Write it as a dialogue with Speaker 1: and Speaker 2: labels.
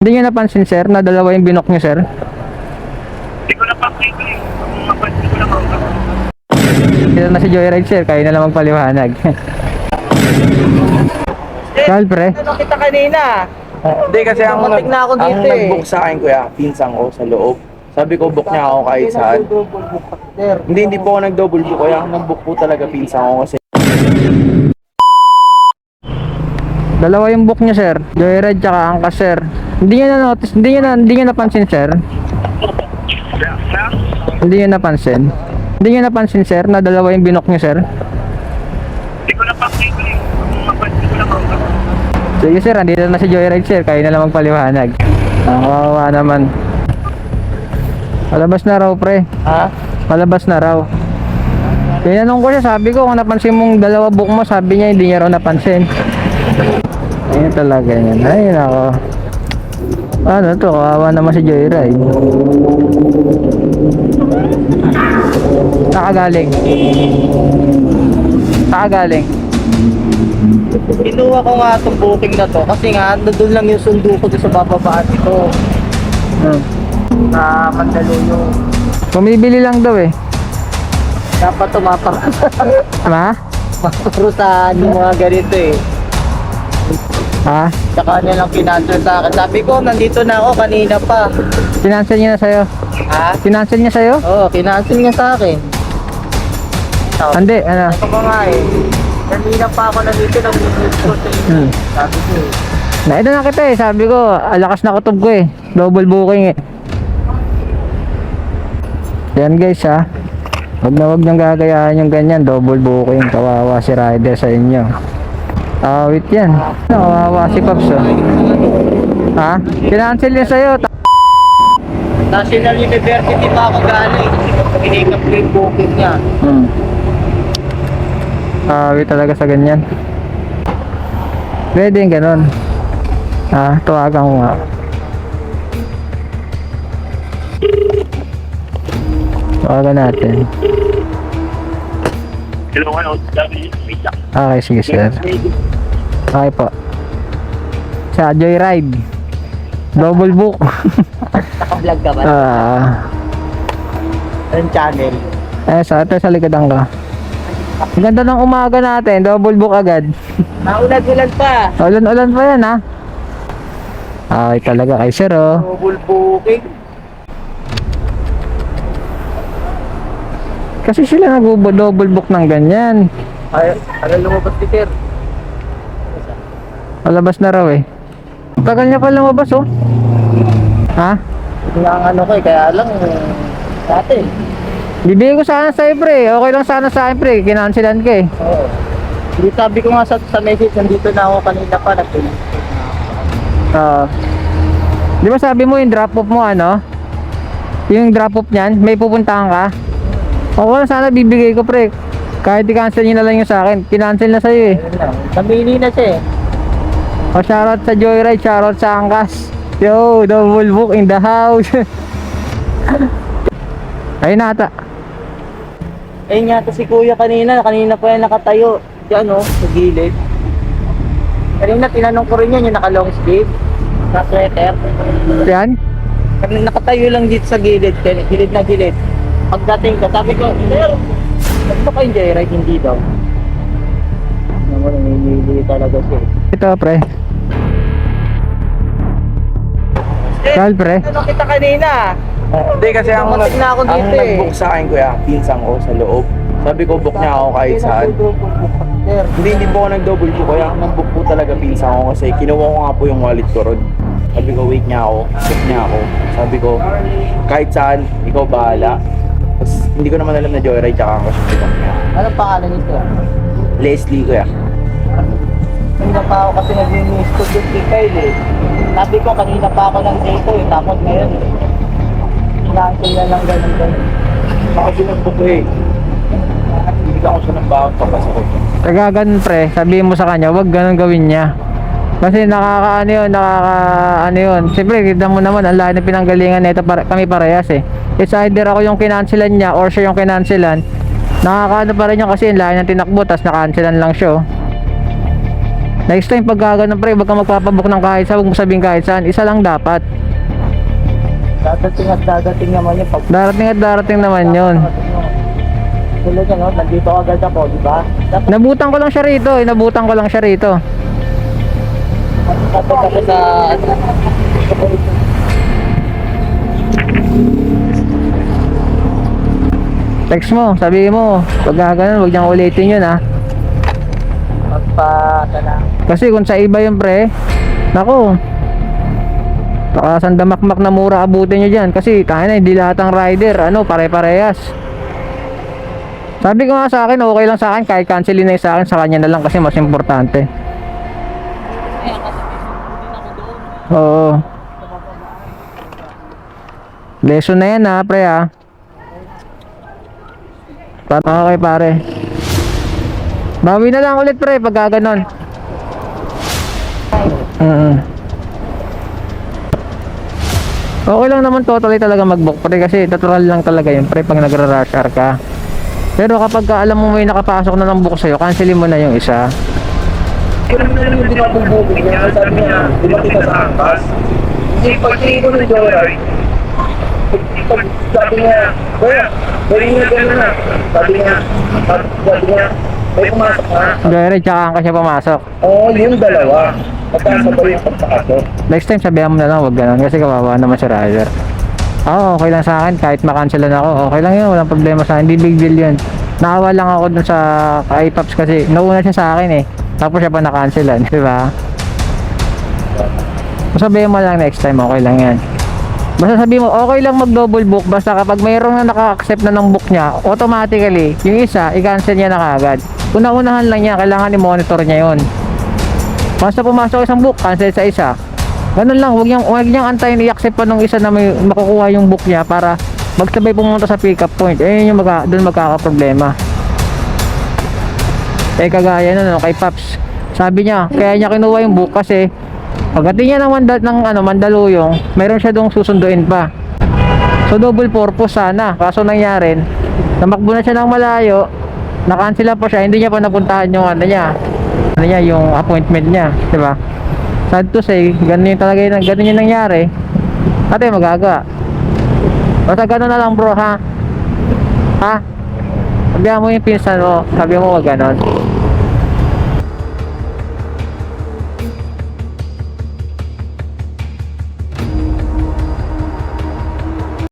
Speaker 1: Hindi nyo napansin sir na dalawa yung binok nyo sir?
Speaker 2: Hindi ko napansin ko eh. Kung mapansin ko lang ako.
Speaker 1: Dito na si Joyride sir, kayo na lang magpaliwanag. Kal pre,
Speaker 3: Ano kita kanina?
Speaker 4: Hindi kasi ang,
Speaker 3: Dumating na ako
Speaker 4: ang
Speaker 3: dito eh.
Speaker 4: nag-book sa akin kuya, pinsang ko sa loob. Sabi ko book niya ako kahit saan. Hindi, hindi po ako nag-double book kuya. Ang nag-book po talaga pinsang ko kasi
Speaker 1: dalawa yung book nyo sir. Joyride tsaka angkas sir. Hindi nyo na notice, hindi nyo na, hindi nyo napansin sir? Hindi nyo napansin? Hindi nyo napansin sir na dalawa yung binok nyo sir?
Speaker 2: Hindi ko napansin.
Speaker 1: Sige sir, andito na si Joyride sir, kayo na lang magpaliwanag. Ang kawawa naman. Malabas na raw pre.
Speaker 3: Ha?
Speaker 1: Malabas na raw. Tinanong ko siya, sabi ko kung napansin mong dalawa book mo, sabi niya hindi niya raw napansin. Ayun talaga yun. Ay, nako. Ano to, kawawa naman si Joyride. Nakagaling. Nakagaling.
Speaker 3: Kinuha ko nga itong booking na to kasi nga doon lang yung sundo ko sa bababaan ito
Speaker 1: Hmm.
Speaker 3: na Mandaluyong.
Speaker 1: Bumibili lang daw eh.
Speaker 3: Dapat tumapar
Speaker 1: Ma?
Speaker 3: maparusahan yung mga ganito eh.
Speaker 1: Ha?
Speaker 3: Tsaka niya lang kinansel sa akin. Sabi ko, nandito na ako kanina pa.
Speaker 1: Kinancel niya na sa'yo.
Speaker 3: Ha?
Speaker 1: Kinancel niya sa'yo?
Speaker 3: Oo, kinansel niya sa akin. Oh,
Speaker 1: Hindi, ano?
Speaker 3: Ito pa nga eh. Kanina pa ako nandito nang ko sa inyo.
Speaker 1: Hmm.
Speaker 3: Sabi ko eh.
Speaker 1: Naida na kita eh. Sabi ko, alakas na kutob ko eh. Double booking eh. Yan guys ha. Huwag na huwag niyong gagayahan yung ganyan. Double booking. Kawawa si rider sa inyo. Awit yan. Kawawa si Pops oh. Ha? Kinancel niya sa'yo.
Speaker 3: National University pa ako galing. Pinikap ko yung booking niya.
Speaker 1: Hmm. Awit talaga sa ganyan. Pwede yung ganun. Ha? Tuwagan ko nga. Tuwagan natin.
Speaker 2: Hello, ano?
Speaker 1: Okay, sige sir. Okay po. Sa Joyride. Double book.
Speaker 3: Naka-vlog ka ba?
Speaker 1: Ah,
Speaker 3: Anong channel?
Speaker 1: eh, sa ito sa likadan ka. Ang ganda ng umaga natin. Double book agad.
Speaker 3: Naulan-ulan pa.
Speaker 1: Ulan-ulan pa yan ha. Okay talaga kay sir oh.
Speaker 3: Double booking.
Speaker 1: Kasi sila nag-double book ng ganyan.
Speaker 3: Ay, ano lumabas ni Sir?
Speaker 1: Malabas na raw eh. Tagal niya pa lumabas oh. Ha?
Speaker 3: Ang ano ko eh, kaya lang dati.
Speaker 1: Bibigay ko sana sa'yo pre. Okay lang sana sa akin pre. Kinansilan ka eh.
Speaker 3: Oo. Hindi sabi ko nga sa, sa message, nandito na ako kanina pa. Nagtuloy.
Speaker 1: Oo. Di ba sabi mo yung drop off mo ano? Yung drop off niyan, may pupuntahan ka? O wala sana bibigay ko pre. Kahit i-cancel nyo na lang yung sa akin. Kinancel na sa'yo eh.
Speaker 3: Ayun lang. Namili na siya eh.
Speaker 1: O shoutout sa Joyride, shoutout sa Angkas. Yo, double book in the house. Ayun na ata.
Speaker 3: Ayun nga to si kuya kanina, kanina pa yan nakatayo. Si ano, sa gilid. Kanina tinanong ko rin yan, yung naka long sleeve. Sa sweater.
Speaker 1: Yan.
Speaker 3: Kanina nakatayo lang dito sa gilid, gilid na gilid. Pagdating ko, sabi ko, Sir, gusto ko yung joyride, hindi daw. Naman, namimili talaga siya.
Speaker 1: Ito pre. Kal pre.
Speaker 3: Ano kita kanina?
Speaker 4: Hindi kasi ang,
Speaker 3: Dumating na ako
Speaker 4: ang
Speaker 3: dito eh.
Speaker 4: nag-book sa akin kuya, pinsang ko sa loob. Sabi ko book niya ako kahit saan. Hindi, hindi po ako nag-double book kuya. Ang nag-book po talaga pinsang ko kasi kinuha ko nga po yung wallet ko ron. Sabi ko wait niya ako, book niya ako. Sabi ko kahit saan, ikaw bahala. Tapos hindi ko naman alam na joyride tsaka ako siya
Speaker 3: anong pangalan sir?
Speaker 4: Leslie kuya.
Speaker 3: Kanina pa ako kasi nag-miss ko yung kay Kyle eh. Sabi ko kanina pa ako ng dito eh. Tapos ngayon, kinancel na lang ganun ganun.
Speaker 4: Ako sinag-book ko eh. Bigyan ko siya ng bawang papasok ko.
Speaker 1: Kaya ganun pre, sabihin mo sa kanya, wag ganun gawin niya. Kasi nakakaano yun, nakaka ano yun. Siyempre, kita mo naman, ang lahat ng pinanggalingan nito para, kami parehas eh. It's either ako yung kinansilan niya or siya yung kinansilan. Nakakaano pa rin yun kasi yung lahat ng tinakbo, tapos nakansilan lang siya. Next time pag gagano pre, wag kang magpapabook ng kahit saan, huwag mo sabihin kahit saan. Isa lang dapat.
Speaker 3: Dadating at dadating naman yun pag
Speaker 1: Darating at darating naman yon.
Speaker 3: Tulad ano, nandito agad ako, di ba? Dapat
Speaker 1: Nabutan ko lang siya rito, eh. nabutan ko lang siya rito.
Speaker 3: dapat ako sa.
Speaker 1: Text mo, sabihin mo, pag gagano, wag niyang ulitin yun ah.
Speaker 3: Magpa na.
Speaker 1: Kasi kung sa iba yung pre, nako. Baka sandamakmak na mura abutin nyo dyan. Kasi tayo na, hindi lahat ng rider, ano, pare-parehas. Sabi ko nga sa akin, okay lang sa akin, kahit cancelin na yung sa akin, sa kanya na lang kasi mas importante. Oo. Lesson na yan ha, pre ha. Okay pare. Bawi na lang ulit pre, pag gaganon. Mm. Okay lang naman totally talaga mag-book pre kasi natural lang talaga yun pre pag nagra-rush hour ka. Pero kapag ka alam mo may nakapasok na ng book sa'yo, cancelin mo na yung isa.
Speaker 2: Kaya naman yung binabubukin niya, sabi niya, dumating ka sa angkas. Hindi, pagtingin ko ng Joyride, sabi niya, Kuya, pwede niya gano'n na. Sabi niya, sabi niya, may pumasok na.
Speaker 1: Gaya tsaka ka siya pumasok.
Speaker 2: Oo, yung dalawa. Magkasabay yung pagpasok.
Speaker 1: Next time sabihan mo na lang wag ganun kasi kawawa naman si rider. Oo, okay lang sa akin kahit makancelan ako. Okay lang yun, walang problema sa akin. Hindi big deal yun. Nakawa lang ako dun sa iPops kasi nauna siya sa akin eh. Tapos siya pa nakancelan, di ba? Sabihin mo lang next time, okay lang yan. Basta sabihin mo, okay lang mag-double book basta kapag mayroong na naka-accept na ng book niya, automatically, yung isa, i-cancel niya na kagad. Una-unahan lang niya, kailangan i-monitor niya yon. Basta pumasok isang book, cancel sa isa. Ganun lang, huwag niyang, huwag niyang antayin i-accept pa nung isa na may makukuha yung book niya para magsabay pumunta sa pick up point. Eh, yun yung magka, doon magkakaproblema. Eh, kagaya nun, ano, kay Paps. Sabi niya, kaya niya kinuha yung book kasi pagdating niya ng, manda, ng ano, Mandaluyong, mayroon siya doong susunduin pa. So, double purpose sana. Kaso nangyari, namakbo na siya ng malayo, nakansela pa siya, hindi niya pa napuntahan yung ano niya, ano niya, yung appointment niya, di ba? Sad to say, ganun yung talaga yung, ganun yung nangyari. Ate, magagawa. Basta ganun na lang bro, ha? Ha? Sabihan mo yung pinsan mo, sabi mo wag ganun.